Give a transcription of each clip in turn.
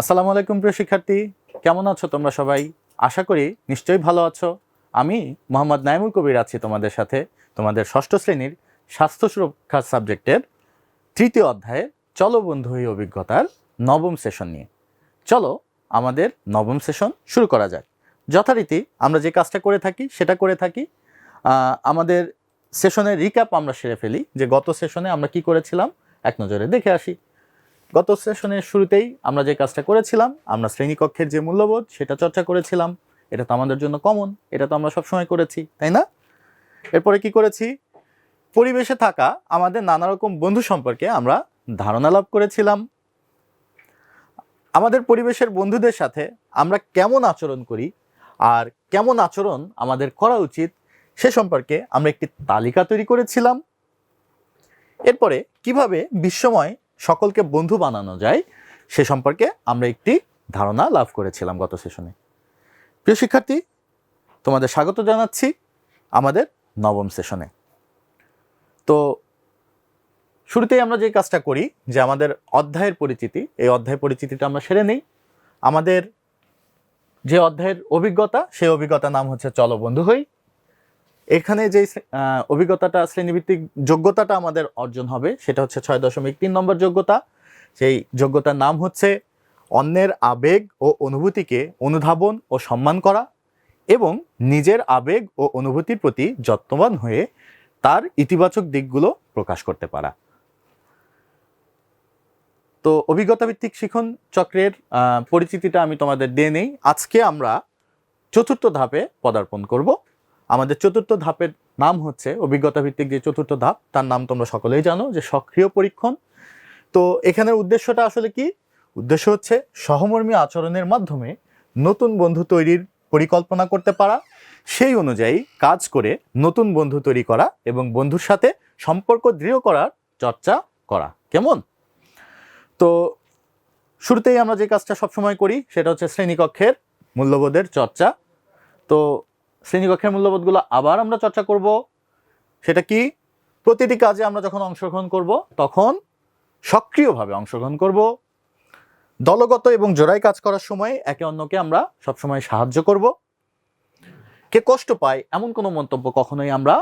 আসসালামু আলাইকুম প্রিয় শিক্ষার্থী, কেমন আছো তোমরা সবাই? আশা করি নিশ্চয়ই ভালো আছো। আমি মোহাম্মদ নাইমুল কবির আছি তোমাদের সাথে, তোমাদের ষষ্ঠ শ্রেণির স্বাস্থ্য সুরক্ষা সাবজেক্টের তৃতীয় অধ্যায়ে চলো বন্ধু এই অভিজ্ঞতার নবম সেশন নিয়ে। চলো আমাদের নবম সেশন শুরু করা যাক। যথারীতি আমরা যে কাজটা করে থাকি, সেটা করে থাকি। আমাদের সেশনের রিক্যাপ আমরা সেরে ফেলি যে গত সেশনে আমরা কি করেছিলাম? এক নজরে দেখে আসি। গত সেশনের শুরুতেই আমরা যে কাজটা করেছিলাম, আমরা শ্রেণীকক্ষের যে মূল্যবোধ, সেটা চর্চা করেছিলাম। এটা তো আমাদের জন্য কমন এটা তো আমরা সবসময় করেছি, তাই না? এরপরে কি করেছি? পরিবেশে থাকা আমাদের নানা রকম বন্ধু সম্পর্কে আমরা ধারণা লাভ করেছিলাম। আমাদের পরিবেশের বন্ধুদের সাথে আমরা কেমন আচরণ করি আর কেমন আচরণ আমাদের করা উচিত, সে সম্পর্কে আমরা একটি তালিকা তৈরি করেছিলাম। এরপরে কীভাবে বিশ্বময় সকলকে বন্ধু বানানো যায়, সে সম্পর্কে আমরা একটি ধারণা লাভ করেছিলাম গত সেশনে। প্রিয় শিক্ষার্থী, তোমাদের স্বাগত জানাচ্ছি আমাদের নবম সেশনে। তো শুরুতেই আমরা যে কাজটা করি, যে আমাদের অধ্যায়ের পরিচিতি, এই অধ্যায় পরিচিতিটা আমরা সেরে নিই। আমাদের যে অধ্যায়ের অভিজ্ঞতা, সেই অভিজ্ঞতার নাম হচ্ছে চলো বন্ধু হই। এখানে যে অভিজ্ঞতাটা, শ্রেণীভিত্তিক যোগ্যতাটা আমাদের অর্জন হবে, সেটা হচ্ছে ছয় দশমিক তিন নম্বর যোগ্যতা। সেই যোগ্যতার নাম হচ্ছে অন্যের আবেগ ও অনুভূতিকে অনুধাবন ও সম্মান করা এবং নিজের আবেগ ও অনুভূতির প্রতি যত্নবান হয়ে তার ইতিবাচক দিকগুলো প্রকাশ করতে পারা। তো অভিজ্ঞতা ভিত্তিক শিখন চক্রের পরিচিতিটা আমি তোমাদের দিয়ে নেই। আজকে আমরা চতুর্থ ধাপে পদার্পণ করব। আমাদের চতুর্থ ধাপের নাম হচ্ছে অভিজ্ঞতা ভিত্তিক যে চতুর্থ ধাপ, তার নাম তোমরা সকলেই জানো, যে সক্রিয় পরীক্ষণ। তো এখানের উদ্দেশ্যটা আসলে কি? উদ্দেশ্য হচ্ছে সহমর্মী আচরণের মাধ্যমে নতুন বন্ধু তৈরির পরিকল্পনা করতে পারা, সেই অনুযায়ী কাজ করে নতুন বন্ধু তৈরি করা এবং বন্ধুর সাথে সম্পর্ক দৃঢ় করার চর্চা করা। কেমন? তো শুরুতেই আমরা যে কাজটা সবসময় করি, সেটা হচ্ছে শ্রেণীকক্ষের মূল্যবোধের চর্চা। তো শ্রেণীকক্ষের মূল্যবোধগুলো আবার আমরা চর্চা করব। সেটা কি? প্রতিটি কাজে আমরা যখন অংশগ্রহণ করব তখন সক্রিয়ভাবে অংশগ্রহণ করব। দলগত এবং জোড়ায় কাজ করার সময় একে অন্যকে আমরা সবসময় সাহায্য করব। কে কষ্ট পায় এমন কোনো মন্তব্য কখনোই আমরা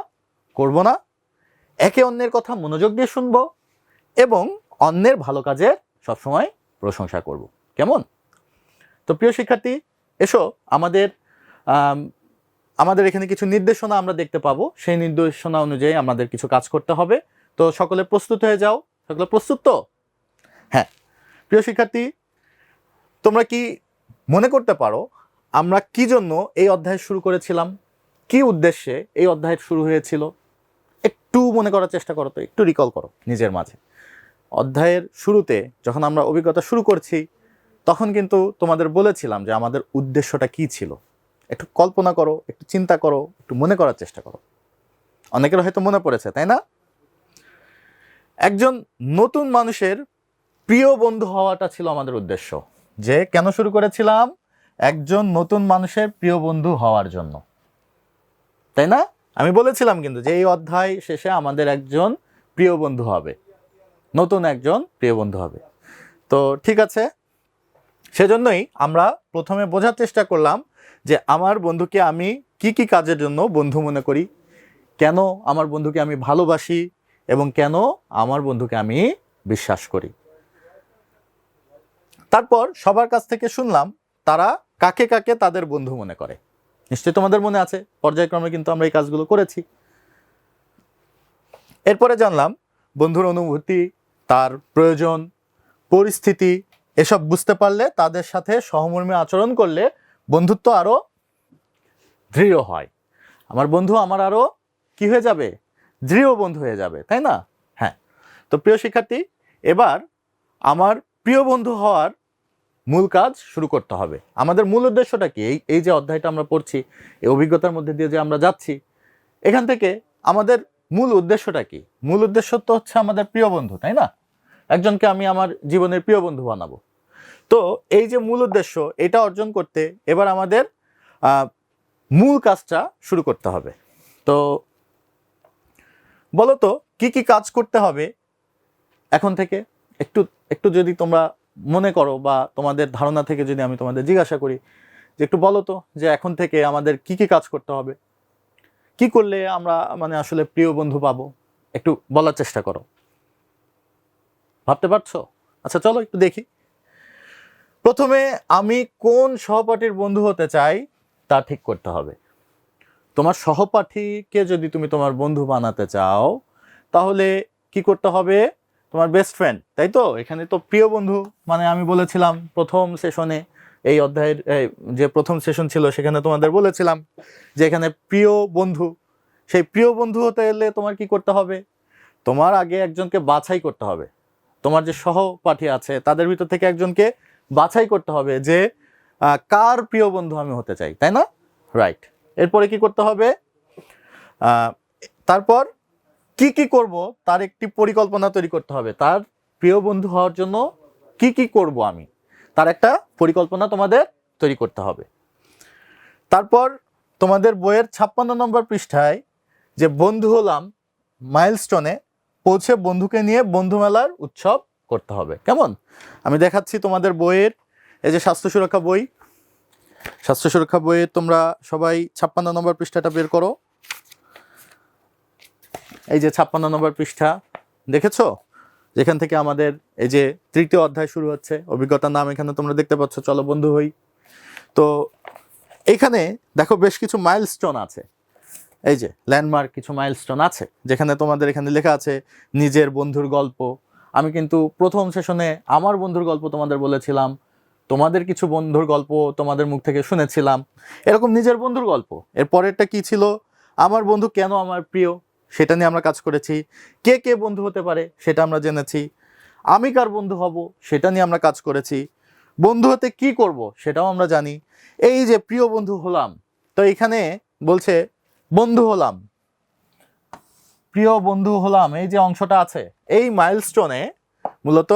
করব না। একে অন্যের কথা মনোযোগ দিয়ে শুনব এবং অন্যের ভালো কাজের সবসময় প্রশংসা করব। কেমন? তো প্রিয় শিক্ষার্থী এসো আমাদের আম, আমাদের এখানে কিছু নির্দেশনা আমরা দেখতে পাবো। সেই নির্দেশনা অনুযায়ী আমাদের কিছু কাজ করতে হবে। তো সকলে প্রস্তুত হয়ে যাও। সকলে প্রস্তুত তো? হ্যাঁ। প্রিয় শিক্ষার্থী, তোমরা কি মনে করতে পারো, আমরা কি জন্য এই অধ্যায় শুরু করেছিলাম? কি উদ্দেশ্যে এই অধ্যায় শুরু হয়েছিল? একটু মনে করার চেষ্টা করো তো, একটু রিকল করো নিজের মাঝে। অধ্যায়ের শুরুতে যখন আমরা অভিজ্ঞতা শুরু করছি, তখন কিন্তু তোমাদের বলেছিলাম যে আমাদের উদ্দেশ্যটা কি ছিল। একটু কল্পনা করো, একটু চিন্তা করো, একটু মনে করার চেষ্টা করো। অনেকের হয়তো মনে পড়েছে, তাই না? একজন নতুন মানুষের প্রিয় বন্ধু হওয়াটা ছিল আমাদের উদ্দেশ্য। যে কেন শুরু করেছিলাম? একজন নতুন মানুষের প্রিয় বন্ধু হওয়ার জন্য। তাই না? আমি বলেছিলাম কিন্তু যে এই অধ্যায় শেষে আমাদের একজন প্রিয় বন্ধু হবে। নতুন একজন প্রিয় বন্ধু হবে। তো ঠিক আছে সেজন্যই আমরা প্রথমে বোঝার চেষ্টা করলাম যে আমার বন্ধুকে আমি কি কি কাজের জন্য বন্ধু মনে করি, কেন আমার বন্ধুকে আমি ভালোবাসি এবং কেন আমার বন্ধুকে আমি বিশ্বাস করি। তারপর সবার কাছ থেকে শুনলাম তারা কাকে কাকে তাদের বন্ধু মনে করে। নিশ্চয়ই তোমাদের মনে আছে, পর্যায়ক্রমে কিন্তু আমরা এই কাজগুলো করেছি। এরপরে জানলাম বন্ধুর অনুভূতি, তার প্রয়োজন, পরিস্থিতি এসব বুঝতে পারলে তাদের সাথে সহমর্মী আচরণ করলে বন্ধুত্ব আরও দৃঢ় হয়। আমার বন্ধু আমার আরও কি হয়ে যাবে? দৃঢ় বন্ধু হয়ে যাবে, তাই না? হ্যাঁ। তো প্রিয় শিক্ষার্থী, এবার আমার প্রিয় বন্ধু হওয়ার মূল কাজ শুরু করতে হবে। আমাদের মূল উদ্দেশ্যটা কি? এই এই যে অধ্যায়টা আমরা পড়ছি, এই অভিজ্ঞতার মধ্যে দিয়ে যে আমরা যাচ্ছি, এখান থেকে আমাদের মূল উদ্দেশ্যটা কি? মূল উদ্দেশ্য তো হচ্ছে আমাদের প্রিয় বন্ধু, তাই না? একজনকে আমি আমার জীবনের প্রিয় বন্ধু বানাবো। তো এই যে মূল উদ্দেশ্য, এটা অর্জন করতে এবার আমাদের মূল কাজটা শুরু করতে হবে। তো বলো তো কি কি কাজ করতে হবে এখন থেকে? একটু একটু যদি তোমরা মনে করো বা তোমাদের ধারণা থেকে যদি আমি তোমাদের জিজ্ঞাসা করি, যে একটু বলো তো যে এখন থেকে আমাদের কি কি কাজ করতে হবে? কি করলে আমরা মানে আসলে প্রিয় বন্ধু পাবো? একটু বলার চেষ্টা করো। ভাবতে পারছ? আচ্ছা চলো একটু দেখি। প্রথমে আমি কোন সহপাঠীর বন্ধু হতে চাই তা ঠিক করতে হবে। তোমার সহপাঠীকে যদি তুমি তোমার বন্ধু বানাতে চাও, তাহলে কি করতে হবে? তোমার বেস্ট ফ্রেন্ড তাই তো? এখানে তো প্রিয় বন্ধু মানে আমি বলেছিলাম প্রথম সেশনে এই অধ্যায়ের যে প্রথম সেশন ছিল সেখানে তোমাদের বলেছিলাম যে এখানে প্রিয় বন্ধু, সেই প্রিয় বন্ধু হতে গেলে তোমার কি করতে হবে? তোমার আগে একজনকে বাছাই করতে হবে। তোমার যে সহপাঠী আছে, তাদের ভিতর থেকে একজনকে বাছাই করতে হবে যে কার প্রিয় বন্ধু আমি হতে চাই, তাই না? রাইট এরপরে কি করতে হবে? তারপর কি কি করব, তার একটি পরিকল্পনা তৈরি করতে হবে। তার প্রিয় বন্ধু হওয়ার জন্য কি কি করব আমি, তার একটা পরিকল্পনা তোমাদের তৈরি করতে হবে। তারপর তোমাদের বইয়ের ছাপ্পান্ন নম্বর পৃষ্ঠায় যে বন্ধু হলাম মাইলস্টোনে পৌঁছে বন্ধুকে নিয়ে বন্ধু মেলার উৎসব করতে হবে। কেমন? আমি দেখাচ্ছি তোমাদের বইয়ের, এই যে স্বাস্থ্য সুরক্ষা বই। স্বাস্থ্য সুরক্ষা বইয়ে তোমরা সবাই ছাপ্পান্ন নম্বর পৃষ্ঠাটা বের করো। এই যে ছাপ্পান্ন নম্বর পৃষ্ঠা, দেখেছ? যেখান থেকে আমাদের এই যে তৃতীয় অধ্যায় শুরু হচ্ছে, অভিজ্ঞতার নাম এখানে তোমরা দেখতে পাচ্ছ, চলো বন্ধু হই। তো এখানে দেখো বেশ কিছু মাইলস্টোন আছে। এই যে ল্যান্ডমার্ক কিছু মাইলস্টোন আছে, যেখানে তোমাদের এখানে লেখা আছে, নিজের বন্ধুর গল্প আমি কিন্তু প্রথম সেশনে আমার বন্ধুর গল্প তোমাদের বলেছিলাম, তোমাদের কিছু বন্ধুর গল্প তোমাদের মুখ থেকে শুনেছিলাম। এরকম নিজের বন্ধুর গল্প। এর পরেরটা কি ছিল? আমার বন্ধু কেন আমার প্রিয়? সেটা নিয়ে আমরা কাজ করেছি। কে কে বন্ধু হতে পারে সেটা আমরা জেনেছি। আমি কার বন্ধু হব সেটা নিয়ে আমরা কাজ করেছি। বন্ধু হতে কি করব সেটাও আমরা জানি। এই যে প্রিয় বন্ধু হলাম, তো এখানে বলছে, বন্ধু হলাম। প্রিয় বন্ধু হলাম, এই যে অংশটা আছে। এই মাইলস্টোনে মূলত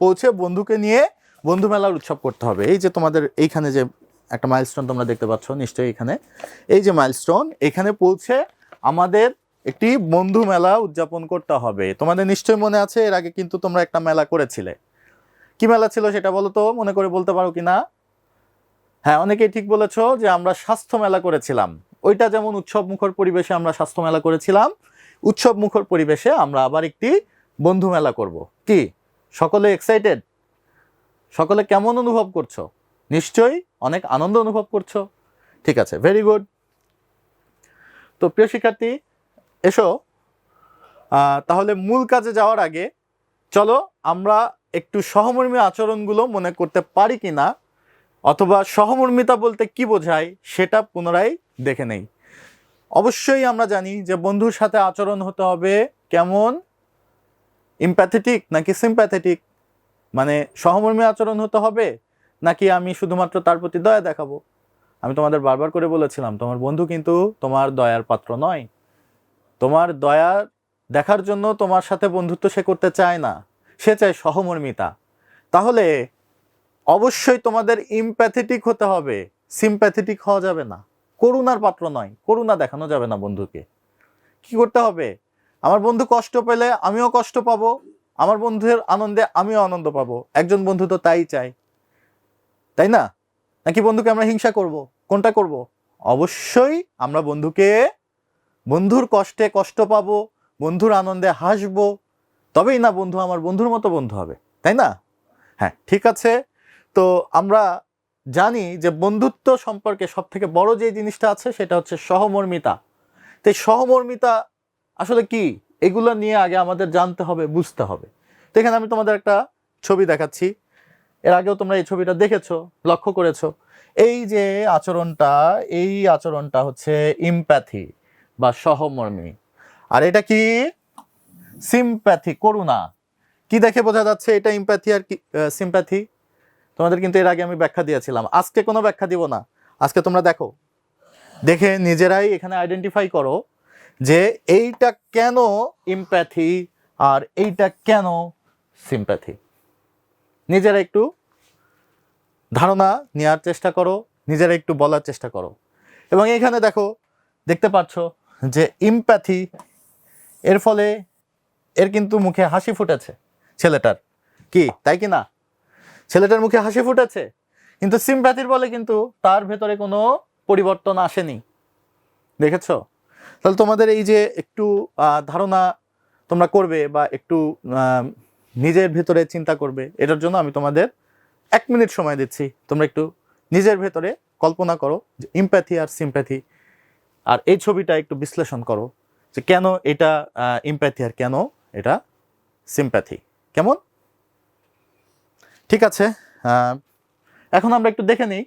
পৌঁছে বন্ধুকে নিয়ে বন্ধু মেলার উৎসব করতে হবে। এই যে তোমাদের এইখানে যে একটা মাইলস্টোন তোমরা দেখতে পাচ্ছ, নিশ্চয়ই এখানে। এই যে মাইলস্টোন এখানে পৌঁছে আমাদের একটি বন্ধু মেলা উদযাপন করতে হবে। তোমাদের নিশ্চয়ই মনে আছে, এর আগে কিন্তু তোমরা একটা মেলা করেছিলে। কি মেলা ছিল সেটা বলো তো, মনে করে বলতে পারো কি না হ্যাঁ অনেকেই ঠিক বলেছ যে আমরা স্বাস্থ্য মেলা করেছিলাম। ওইটা যেমন উৎসব মুখর পরিবেশে আমরা স্বাস্থ্য মেলা করেছিলাম উৎসব মুখর পরিবেশে আমরা আবার একটি বন্ধু মেলা করব। কি? সকলে এক্সাইটেড সকলে কেমন অনুভব করছ? নিশ্চয়ই অনেক আনন্দ অনুভব করছ। ঠিক আছে ভেরি গুড তো প্রিয় শিক্ষার্থী, এসো। তাহলে মূল কাজে যাওয়ার আগে চলো আমরা একটু সহমর্মী আচরণগুলো মনে করতে পারি কি না অথবা সহমর্মিতা বলতে কি বোঝায় সেটা পুনরায় দেখে নেই। অবশ্যই আমরা জানি যে বন্ধুর সাথে আচরণ হতে হবে কেমন? ইম্প্যাথেটিক নাকি সিম্প্যাথেটিক মানে সহমর্মী আচরণ হতে হবে নাকি আমি শুধুমাত্র তার প্রতি দয়া দেখাবো? আমি তোমাদের বারবার করে বলেছিলাম, তোমার বন্ধু কিন্তু তোমার দয়ার পাত্র নয়। তোমার দয়া দেখার জন্য তোমার সাথে বন্ধুত্ব সে করতে চায় না, সে চায় সহমর্মিতা। তাহলে অবশ্যই তোমাদের ইমপ্যাথেটিক হতে হবে সিম্প্যাথেটিক হওয়া যাবে না। করুণার পাত্র নয়, করুণা দেখানো যাবে না বন্ধুকে। কি করতে হবে? আমার বন্ধু কষ্ট পেলে আমিও কষ্ট পাবো, আমার বন্ধুর আনন্দে আমিও আনন্দ পাবো। একজন বন্ধু তো তাই চাই তাই না? নাকি বন্ধুকে আমরা হিংসা করব? কোনটা করব? অবশ্যই আমরা বন্ধুকে, বন্ধুর কষ্টে কষ্ট পাবো, বন্ধুর আনন্দে হাসবো। তবেই না বন্ধু আমার বন্ধুর মতো বন্ধু হবে। তাই না? হ্যাঁ ঠিক আছে। তো আমরা জানি যে বন্ধুত্ব সম্পর্কে সব থেকে বড় যে জিনিসটা আছে সেটা হচ্ছে সহমর্মিতা। তো সহমর্মিতা আসলে কি? এগুলো নিয়ে আগে আমাদের জানতে হবে, বুঝতে হবে। তো এখানে আমি তোমাদের একটা ছবি দেখাচ্ছি। এর আগেও তোমরা এই ছবিটা দেখেছ, লক্ষ্য করেছ। এই যে আচরণটা, এই আচরণটা হচ্ছে ইমপ্যাথি বা সহমর্মী। আর এটা কি? সিম্প্যাথি করুণা। কি দেখে বোঝা যাচ্ছে এটা ইমপ্যাথি আর কি সিম্প্যাথি তোমাদের কিন্তু এর আগে আমি ব্যাখ্যা দিয়েছিলাম। আজকে কোনো ব্যাখ্যা দিব না। আজকে তোমরা দেখো। দেখে নিজেরাই এখানে আইডেন্টিফাই করো যে এইটা কেন ইমপ্যাথি আর এইটা কেন সিম্প্যাথি নিজেরা একটু ধারণা নেওয়ার চেষ্টা করো, নিজেরা একটু বলার চেষ্টা করো। এবং এখানে দেখো, দেখতে পাচ্ছ যে ইম্প্যাথি এর ফলে এর কিন্তু মুখে হাসি ফুটেছে ছেলেটার। কি, তাই কি না? ছেলেটার মুখে হাসি ফুটেছে। কিন্তু সিম্প্যাথির বলে কিন্তু তার ভেতরে কোনো পরিবর্তন আসেনি। দেখেছ? তাহলে তোমাদের এই যে একটু ধারণা তোমরা করবে বা একটু নিজের ভেতরে চিন্তা করবে, এটার জন্য আমি তোমাদের এক মিনিট সময় দিচ্ছি। তোমরা একটু নিজের ভেতরে কল্পনা করো যে ইম্প্যাথি আর সিম্প্যাথি আর এই ছবিটা একটু বিশ্লেষণ করো যে কেন এটা ইম্প্যাথি আর কেন এটা সিম্প্যাথি কেমন? ঠিক আছে এখন আমরা একটু দেখে নিই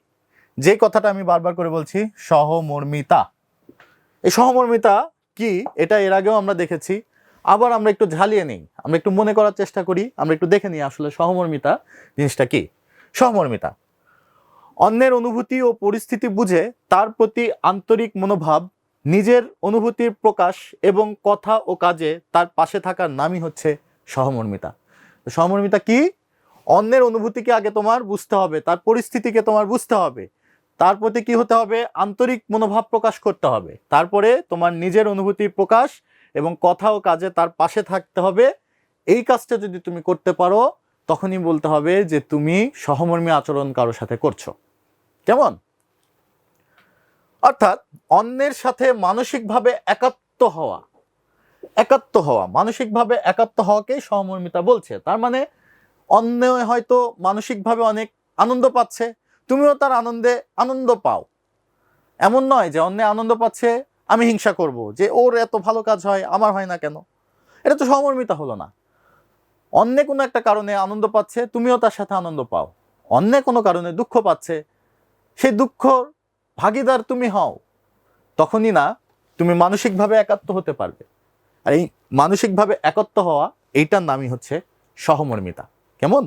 যে কথাটা আমি বারবার করে বলছি, সহমর্মিতা। এই সহমর্মিতা কি? এটা এর আগেও আমরা দেখেছি। আবার আমরা একটু ঝালিয়ে নিই, আমরা একটু মনে করার চেষ্টা করি, আমরা একটু দেখে নিই আসলে সহমর্মিতা জিনিসটা কি। সহমর্মিতা, অন্যের অনুভূতি ও পরিস্থিতি বুঝে তার প্রতি আন্তরিক মনোভাব, নিজের অনুভূতির প্রকাশ এবং কথা ও কাজে তার পাশে থাকার নামই হচ্ছে সহমর্মিতা। সহমর্মিতা কি? অন্যের অনুভূতিকে আগে তোমার বুঝতে হবে, তার পরিস্থিতিকে তোমার বুঝতে হবে। তার প্রতি কি হতে হবে? আন্তরিক মনোভাব প্রকাশ করতে হবে। তারপরে তোমার নিজের অনুভূতি প্রকাশ এবং কথা ও কাজে তার পাশে থাকতে হবে। এই কাজটা যদি তুমি করতে পারো, তখনই বলতে হবে যে তুমি সহমর্মী আচরণ কারোর সাথে করছ। কেমন? অর্থাৎ অন্যের সাথে মানসিকভাবে একাত্ম হওয়া একাত্ম হওয়া, মানসিকভাবে একাত্ম হওয়াকেই সহমর্মিতা বলছে। তার মানে অন্য হয়তো মানসিকভাবে অনেক আনন্দ পাচ্ছে, তুমিও তার আনন্দে আনন্দ পাও। এমন নয় যে অন্য আনন্দ পাচ্ছে, আমি হিংসা করব, যে ওর এত ভালো কাজ হয়, আমার হয় না কেন? এটা তো সহমর্মিতা হলো না। অন্য কোনো একটা কারণে আনন্দ পাচ্ছে, তুমিও তার সাথে আনন্দ পাও। অন্য কোনো কারণে দুঃখ পাচ্ছে, সেই দুঃখ ভাগিদার তুমি হও। তখনই না, তুমি মানসিকভাবে একাত্ম হতে পারবে। আর এই মানসিকভাবে একত্ব হওয়া, এইটার নামই হচ্ছে সহমর্মিতা। কেমন?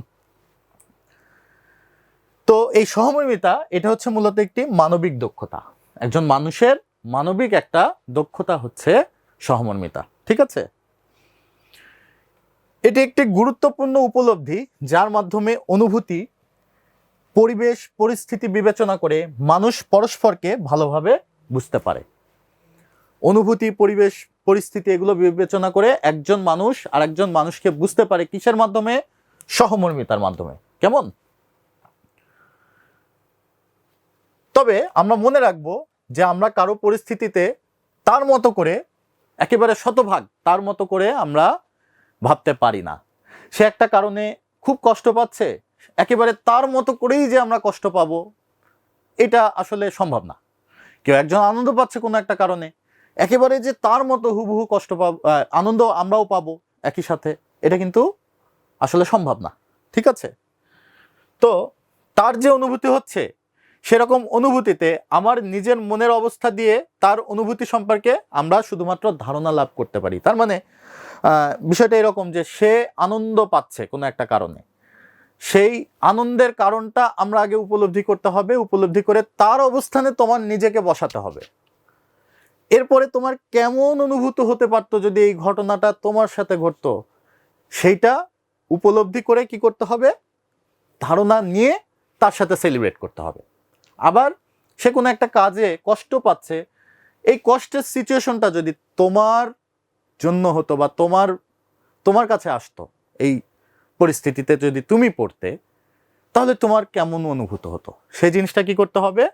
তো এই সহমর্মিতা, এটা হচ্ছে মূলত একটি মানবিক দক্ষতা। একজন মানুষের মানবিক একটা দক্ষতা হচ্ছে সহমর্মিতা, ঠিক আছে? এটি একটি গুরুত্বপূর্ণ উপলব্ধি যার মাধ্যমে অনুভূতি, পরিবেশ, পরিস্থিতি বিবেচনা করে মানুষ পরস্পরকে ভালোভাবে বুঝতে পারে। অনুভূতি, পরিবেশ, পরিস্থিতি এগুলো বিবেচনা করে একজন মানুষ আর একজন মানুষকে বুঝতে পারে কিসের মাধ্যমে? সহমর্মিতার মাধ্যমে। কেমন? তবে আমরা মনে রাখব যে আমরা কারও পরিস্থিতিতে তার মতো করে একেবারে শতভাগ তার মতো করে আমরা ভাবতে পারি না। সে একটা কারণে খুব কষ্ট পাচ্ছে, একেবারে তার মতো করেই যে আমরা কষ্ট পাবো, এটা আসলে সম্ভব না। কেউ একজন আনন্দ পাচ্ছে কোনো একটা কারণে, একেবারে যে তার মতো হুবহু কষ্ট পাব আনন্দ আমরাও পাবো একই সাথে, এটা কিন্তু আসলে সম্ভব না, ঠিক আছে? তো তার যে অনুভূতি হচ্ছে, সেরকম অনুভূতিতে আমার নিজের মনের অবস্থা দিয়ে তার অনুভূতি সম্পর্কে আমরা শুধুমাত্র ধারণা লাভ করতে পারি। তার মানে বিষয়টা এরকম যে সে আনন্দ পাচ্ছে কোনো একটা কারণে। সেই আনন্দের কারণটা আমরা আগে উপলব্ধি করতে হবে, উপলব্ধি করে তার অবস্থানে তোমার নিজেকে বসাতে হবে। এরপরে তোমার কেমন অনুভূত হতে পারতো যদি এই ঘটনাটা তোমার সাথে ঘটতো, সেইটা উপলব্ধি করে কি করতে হবে? ধারণা নিয়ে তার সাথে সেলিব্রেট করতে হবে। আবার সে কোনো একটা কাজে কষ্ট পাচ্ছে, এই কষ্টের সিচুয়েশনটা যদি তোমার জন্য হতো বা তোমার তোমার কাছে আসতো, এই পরিস্থিতিতে যদি তুমি পড়তে, তাহলে তোমার কেমন অনুভূত হতো? সেই জিনিসটা কি করতে হবে?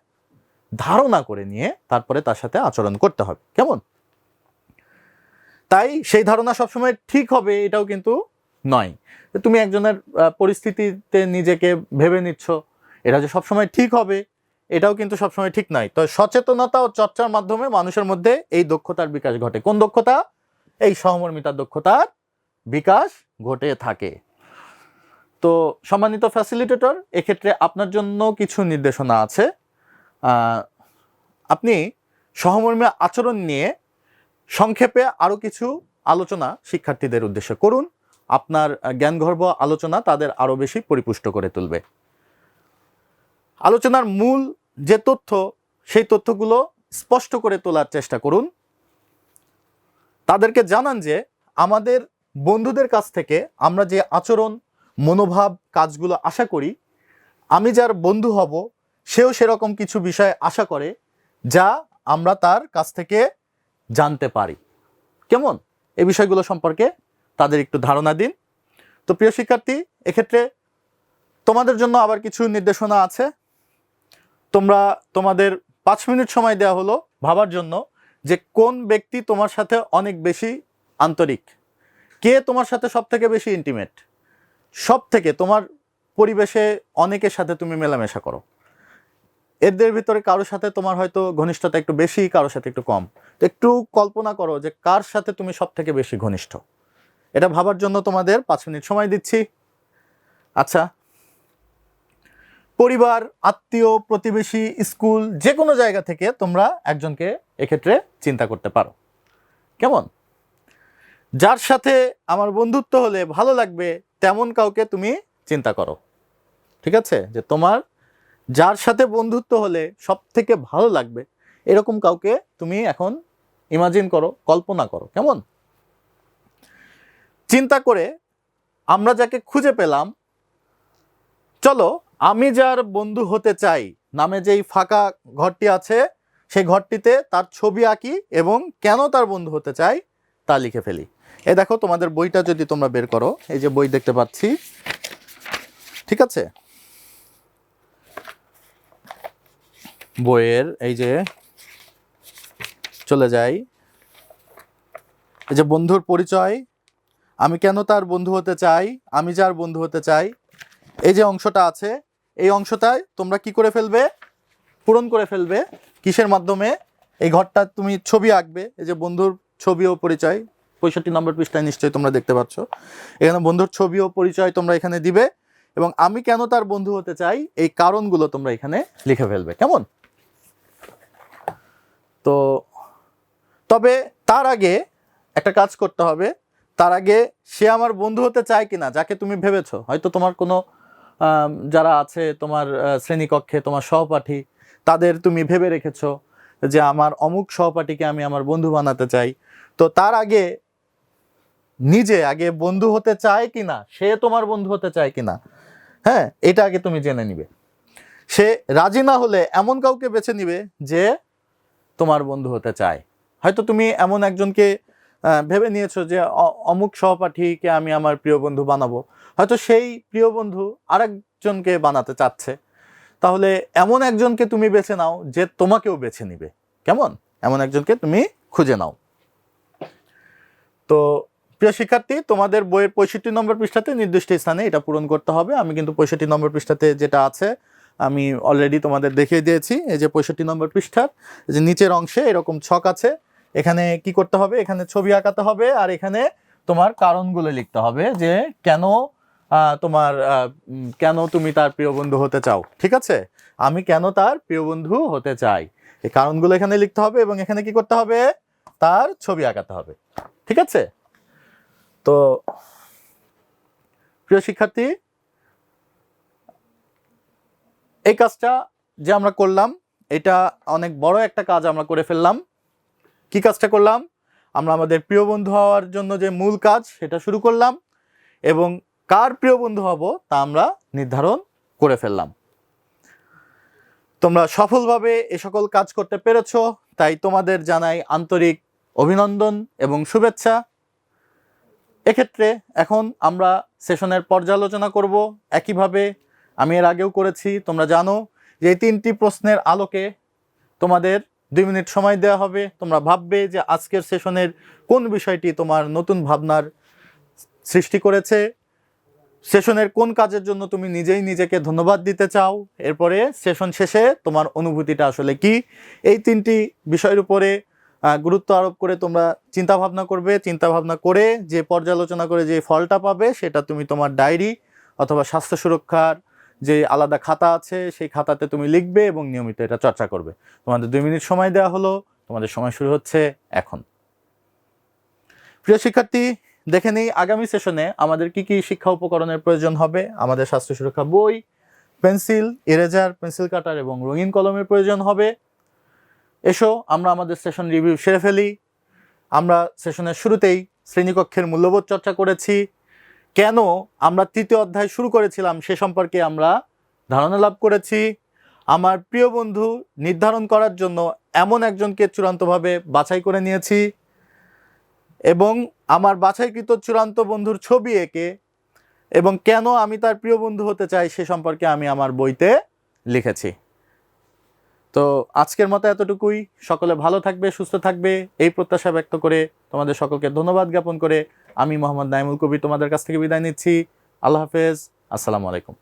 ধারণা করে নিয়ে তারপরে তার সাথে আচরণ করতে হবে। কেমন? তাই সেই ধারণা সবসময় ঠিক হবে, এটাও কিন্তু নয়। তুমি একজনের পরিস্থিতিতে নিজেকে ভেবে নিচ্ছ, এটা যে সবসময় ঠিক হবে, এটাও কিন্তু সবসময় ঠিক নয়। তো সচেতনতা ও চর্চার মাধ্যমে মানুষের মধ্যে এই দক্ষতার বিকাশ ঘটে। কোন দক্ষতা? এই সহমর্মিতার দক্ষতার বিকাশ ঘটে থাকে। তো সম্মানিত ফ্যাসিলিটেটর এক্ষেত্রে আপনার জন্য কিছু নির্দেশনা আছে। আপনি সহমর্মী আচরণ নিয়ে সংক্ষেপে আরও কিছু আলোচনা শিক্ষার্থীদের উদ্দেশ্যে করুন। আপনার জ্ঞানগর্ভ আলোচনা তাদের আরও বেশি পরিপুষ্ট করে তুলবে। আলোচনার মূল যে তথ্য, সেই তথ্যগুলো স্পষ্ট করে তোলার চেষ্টা করুন। তাদেরকে জানান যে, আমাদের বন্ধুদের কাছ থেকে আমরা যে আচরণ, মনোভাব কাজগুলো আশা করি, আমি যার বন্ধু হব, সেও সেরকম কিছু বিষয় আশা করে, যা আমরা তার কাছ থেকে জানতে পারি। কেমন? এই বিষয়গুলো সম্পর্কে তাদের একটু ধারণা দিন। তো প্রিয় শিক্ষার্থী, এক্ষেত্রে তোমাদের জন্য আবার কিছু নির্দেশনা আছে। তোমরা, তোমাদের পাঁচ মিনিট সময় দেওয়া হলো ভাবার জন্য যে কোন ব্যক্তি তোমার সাথে অনেক বেশি আন্তরিক, কে তোমার সাথে সব থেকে বেশি ইন্টিমেট সব থেকে তোমার পরিবেশে অনেকের সাথে তুমি মেলামেশা করো। এদের ভিতরে কারোর সাথে তোমার হয়তো ঘনিষ্ঠতা একটু বেশি, কারোর সাথে একটু কম। একটু কল্পনা করো যে কার সাথে তুমি সব থেকে বেশি ঘনিষ্ঠ। এটা ভাবার জন্য তোমাদের পাঁচ মিনিট সময় দিচ্ছি। আচ্ছা পরিবার, আত্মীয়, প্রতিবেশী, স্কুল যে কোনো জায়গা থেকে তোমরা একজনকে এক্ষেত্রে চিন্তা করতে পারো। কেমন? যার সাথে আমার বন্ধুত্ব হলে ভালো লাগবে, তেমন কাউকে তুমি চিন্তা করো। ঠিক আছে? যে তোমার যার সাথে বন্ধুত্ব হলে সব থেকে ভালো লাগবে, এরকম কাউকে তুমি এখন ইমাজিন করো, কল্পনা করো। কেমন? চিন্তা করে আমরা যাকে খুঁজে পেলাম, চলো আমি যার বন্ধু হতে চাই, নামে যেই ফাঁকা ঘরটি আছে, সেই ঘরটিতে তার ছবি আঁকি এবং কেন তার বন্ধু হতে চাই তা লিখে ফেলি। এ দেখো তোমাদের বইটা যদি তোমরা বের করো, এই যে বই দেখতে পাচ্ছি, ঠিক আছে? বইয়ের এই যে চলে যাই, এই যে বন্ধুর পরিচয় আমি কেন তার বন্ধু হতে চাই? আমি যার বন্ধু হতে চাই? এই যে অংশটা আছে, এই অংশটায় তোমরা কি করে ফেলবে? পূরণ করে ফেলবে কিসের মাধ্যমে? এই ঘরটা তুমি ছবি আঁকবে, এই যে বন্ধুর ছবি ও পরিচয়, পঁয়ষট্টি নম্বর পৃষ্ঠায় নিশ্চয়ই তোমরা দেখতে পাচ্ছ। এখানে বন্ধুর ছবি ও পরিচয় তোমরা এখানে দিবে এবং আমি কেন তার বন্ধু হতে চাই, এই কারণগুলো তোমরা এখানে লিখে ফেলবে। কেমন? তো তবে তার আগে একটা কাজ করতে হবে। তার আগে সে আমার বন্ধু হতে চায় কিনা, যাকে তুমি ভেবেছো? হয়তো তোমার কোনো যারা আছে, তোমার শ্রেণীকক্ষে, তোমার সহপাঠী, তাদের তুমি ভেবে রেখেছো যে আমার অমুক সহপাঠীকে আমি আমার বন্ধু বানাতে চাই। তো তার আগে নিজে আগে বন্ধু হতে চায় কি না সে তোমার বন্ধু হতে চায় কি না হ্যাঁ এটা আগে তুমি জেনে নিবে। সে রাজি না হলে এমন কাউকে বেছে নিবে যে তোমার বন্ধু হতে চায়। হয়তো তুমি এমন একজনকে ভেবে নিয়েছো যে অমুক সহপাঠীকে আমি আমার প্রিয় বন্ধু বানাবো। হয়তো সেই প্রিয় বন্ধু আরেকজনকে বানাতে চাচ্ছে। তাহলে এমন একজনকে তুমি বেছে নাও যে তোমাকেও বেছে নিবে। কেমন? এমন একজনকে তুমি খুঁজে নাও। তো, প্রিয় শিক্ষার্থী, তোমাদের বইয়ের পঁয়ষট্টি নম্বর পৃষ্ঠাতে নির্দিষ্ট স্থানে এটা পূরণ করতে হবে। আমি কিন্তু পঁয়ষট্টি নম্বর পৃষ্ঠাতে যেটা আছে, আমি অলরেডি তোমাদের দেখিয়ে দিয়েছি। এই যে পঁয়ষট্টি নম্বর পৃষ্ঠার যে নিচের অংশে এরকম ছক আছে। এখানে কি করতে হবে? এখানে ছবি আঁকাতে হবে আর এখানে তোমার কারণগুলো লিখতে হবে যে কেন তোমার কেন তুমি তার প্রিয় বন্ধু হতে চাও, ঠিক আছে? আমি কেন তার প্রিয় বন্ধু হতে চাই? এই কারণগুলো এখানে লিখতে হবে এবং এখানে কি করতে হবে? তার ছবি আঁকাতে হবে, ঠিক আছে? তো প্রিয় শিক্ষার্থী, এই কাজটা যে আমরা করলাম, এটা অনেক বড় একটা কাজ আমরা করে ফেললাম। কি কাজটা করলাম? আমরা আমাদের প্রিয় বন্ধু হওয়ার জন্য যে মূল কাজ, সেটা শুরু করলাম এবং কার প্রিয় বন্ধু হব তা আমরা নির্ধারণ করে ফেললাম। তোমরা সফলভাবে এ সকল কাজ করতে পেরেছ, তাই তোমাদের জানাই আন্তরিক অভিনন্দন এবং শুভেচ্ছা। এক্ষেত্রে এখন আমরা সেশনের পর্যালোচনা করব। একইভাবে আমি এর আগেও করেছি, তোমরা জানো যে এই তিনটি প্রশ্নের আলোকে তোমাদের দুই মিনিট সময় দেওয়া হবে। তোমরা ভাববে যে আজকের সেশনের কোন বিষয়টি তোমার নতুন ভাবনার সৃষ্টি করেছে। সেশনের কোন কাজের জন্য তুমি নিজেই নিজেকে ধন্যবাদ দিতে চাও। এরপরে সেশন শেষে তোমার অনুভূতিটা আসলে কি? এই তিনটি বিষয়ের উপরে গুরুত্ব আরোপ করে তোমরা চিন্তা ভাবনা করবে। চিন্তা ভাবনা করে যে পর্যালোচনা করে যে ফলটা পাবে, সেটা তুমি তোমার ডায়েরি অথবা স্বাস্থ্য সুরক্ষার যে আলাদা খাতা আছে, সেই খাতাতে তুমি লিখবে এবং নিয়মিত এটা চর্চা করবে। তোমাদের দুই মিনিট সময় দেওয়া হলো, তোমাদের সময় শুরু হচ্ছে এখন। প্রিয় শিক্ষার্থী, দেখে নেই আগামী সেশনে আমাদের কি কি শিক্ষা উপকরণের প্রয়োজন হবে। আমাদের স্বাস্থ্য সুরক্ষা বই, পেন্সিল, ইরেজার, পেন্সিল কাটার এবং রঙিন কলমের প্রয়োজন হবে। এসো, আমরা আমাদের সেশন রিভিউ সেরে ফেলি। আমরা সেশনের শুরুতেই শ্রেণীকক্ষের মূল্যবোধ চর্চা করেছি। কেন আমরা তৃতীয় অধ্যায় শুরু করেছিলাম সে সম্পর্কে আমরা ধারণা লাভ করেছি। আমার প্রিয় বন্ধু নির্ধারণ করার জন্য এমন একজনকে চূড়ান্তভাবে বাছাই করে নিয়েছি এবং আমার বাছাইকৃত চূড়ান্ত বন্ধুর ছবি এঁকে এবং কেন আমি তার প্রিয় বন্ধু হতে চাই সে সম্পর্কে আমি আমার বইতে লিখেছি। তো আজকের মতো এতটুকুই। সকলে ভালো থাকবে, সুস্থ থাকবে, এই প্রত্যাশা ব্যক্ত করে তোমাদের সকলকে ধন্যবাদ জ্ঞাপন করে আমি মোহাম্মদ নাইমুল কবি তোমাদের কাছ থেকে বিদায় নিচ্ছি। আল্লাহ হাফেজ। আসসালামু আলাইকুম।